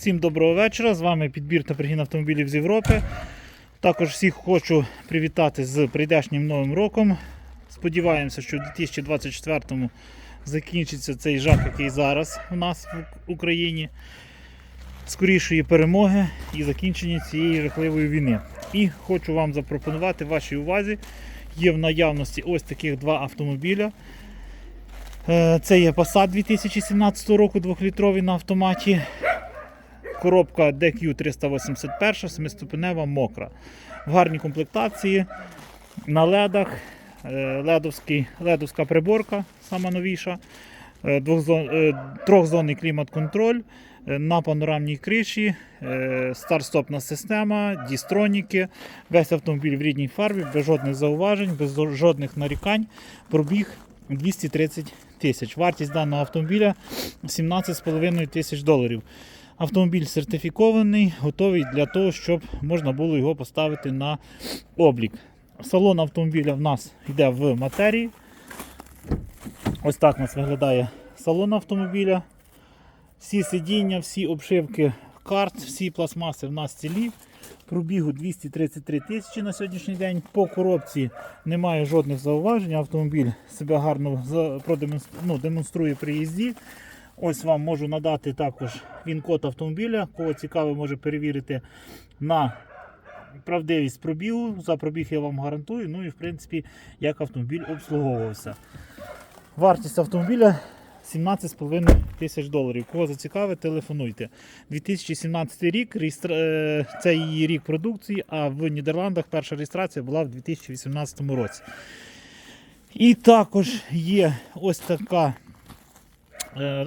Всім доброго вечора. З вами підбір та пригін автомобілів з Європи. Також всіх хочу привітати з прийдешнім новим роком. Сподіваємося, що в 2024-му закінчиться цей жах, який зараз у нас в Україні. Скорішої перемоги і закінчення цієї жахливої війни. І хочу вам запропонувати вашій увазі. Є в наявності ось таких два автомобіля. Е, Це є Passat 2017 року 2-літровий на автоматі. Коробка DQ381, семиступенева мокра. В гарній комплектації, на ледах, е, ледовський, ледовська приборка, сама новіша, е, е, трьохзонний клімат-контроль, на панорамній криші, старт-стопна система, дістроніки, весь автомобіль в рідній фарбі, без жодних зауважень, без жодних нарікань. Пробіг 230 тисяч. Вартість даного автомобіля 17,5 тисяч доларів. Автомобіль сертифікований, готовий для того, щоб можна було його поставити на облік. Салон автомобіля в нас йде в матерії. Ось так у нас виглядає салон автомобіля. Всі сидіння, всі обшивки карт, всі пластмаси в нас цілі. Пробігу 233 тисячі на сьогоднішній день. По коробці немає жодних зауважень. Автомобіль себе гарно ну, демонструє при їзді. Ось вам можу надати також він-код автомобіля. Кого цікаво, може перевірити на правдивість пробігу. За пробіг я вам гарантую. Ну і в принципі, як автомобіль обслуговувався. Вартість автомобіля 17,5 тисяч доларів. Кого зацікавить, телефонуйте. 2017 рік, реєстра... е, це її рік продукції, а в Нідерландах перша реєстрація була в 2018 році. І також є ось така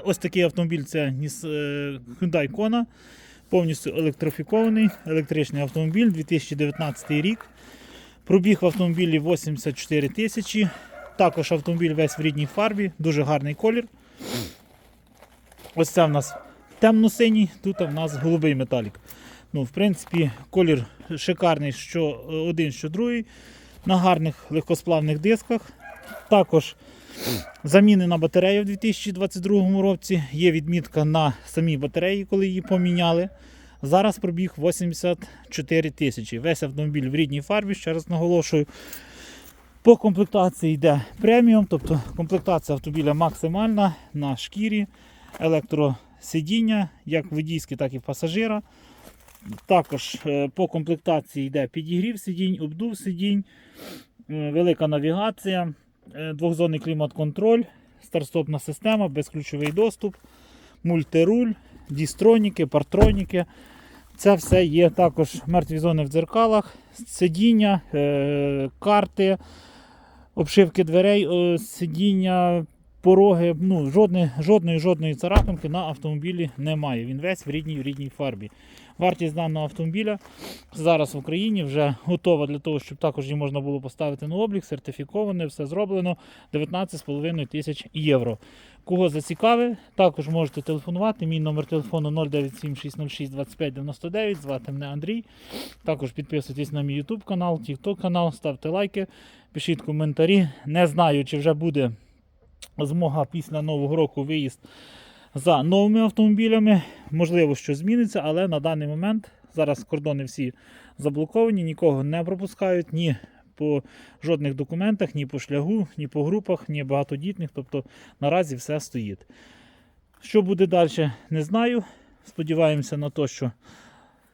Ось такий автомобіль це е, Hyundai Kona, повністю електрифікований, електричний автомобіль 2019 рік. Пробіг в автомобілі 84 тисячі. Також автомобіль весь в рідній фарбі, дуже гарний колір. Ось це в нас темно-синій, тут в нас голубий металік. Ну, в принципі, колір шикарний, що один, що другий. На гарних легкосплавних дисках. Також Заміни на батарею в 2022 році. Є відмітка на самій батареї, коли її поміняли. Зараз пробіг 84 тисячі. Весь автомобіль в рідній фарбі, ще раз наголошую. По комплектації йде преміум, тобто комплектація автомобіля максимальна на шкірі, електросидіння, як водійське, так і пасажира. Також е, по комплектації йде підігрів сидінь, обдув сидінь, е, велика навігація. Е, Двохзонний клімат-контроль, старт-стопна система, безключовий доступ, мультируль, дістроніки, партроніки. Це все є також мертві зони в дзеркалах, сидіння, е, карти, обшивки дверей, е, сидіння, пороги. Ну, жодної, жодної жодної царапинки на автомобілі немає. Він весь в рідній, в рідній фарбі. Вартість даного автомобіля зараз в Україні вже готова для того, щоб також її можна було поставити на облік, сертифіковане, все зроблено 19,5 тисяч євро. Кого зацікавить, також можете телефонувати. Мій номер телефону 097 606 25 99. Звати мене Андрій. Також підписуйтесь на мій YouTube канал, TikTok канал, ставте лайки, пишіть коментарі. Не знаю, чи вже буде змога після Нового року виїзд за новими автомобілями. Можливо, що зміниться, але на даний момент зараз кордони всі заблоковані, нікого не пропускають ні по жодних документах, ні по шляху, ні по групах, ні багатодітних. Тобто наразі все стоїть. Що буде далі, не знаю. Сподіваємося на те, що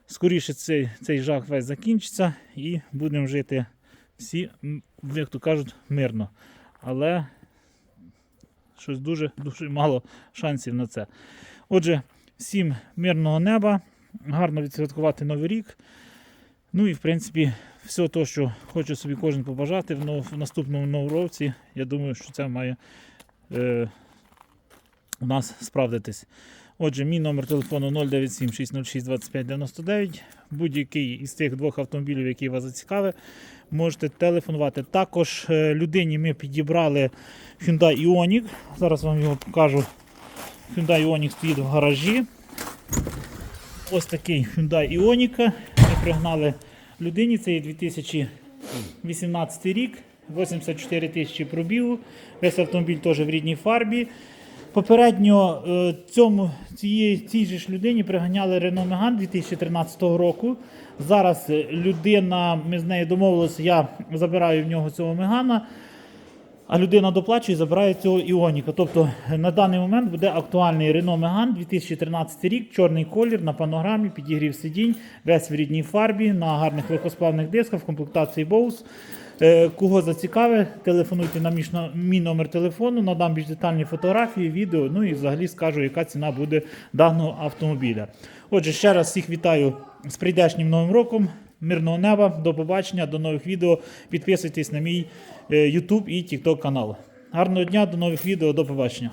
скоріше цей, цей жах весь закінчиться і будемо жити всі, як то кажуть, мирно. Але щось дуже дуже мало шансів на це. Отже, всім мирного неба, гарно відсвяткувати Новий рік. Ну і в принципі, все те, що хоче собі кожен побажати в, наступному новому році, я думаю, що це має е, у нас справдитись. Отже, мій номер телефону 097 606 25 99. Будь-який із тих двох автомобілів, які вас зацікавить, можете телефонувати. Також е, людині ми підібрали Hyundai Ioniq. Зараз вам його покажу. Hyundai Ioniq стоїть в гаражі. Ось такий Hyundai Ioniq. Ми пригнали людині. Це є 2018 рік. 84 тисячі пробігу. Весь автомобіль теж в рідній фарбі. Попередньо е, цьому, цієї, цій же ж людині приганяли Рено Меган 2013 року. Зараз людина, ми з нею домовилися, я забираю в нього цього Мегана, а людина доплачує і забирає цього Іоніка. Тобто е, на даний момент буде актуальний Renault Megane 2013 рік, чорний колір на панограмі, підігрів сидінь, весь в рідній фарбі, на гарних легкосплавних дисках, в комплектації Bose. Е, Кого зацікавить, телефонуйте на мій номер телефону, надам більш детальні фотографії, відео, ну і взагалі скажу, яка ціна буде даного автомобіля. Отже, ще раз всіх вітаю з прийдешнім новим роком. Мирного неба, до побачення, до нових відео. Підписуйтесь на мій е, YouTube і TikTok канал. Гарного дня, до нових відео, до побачення.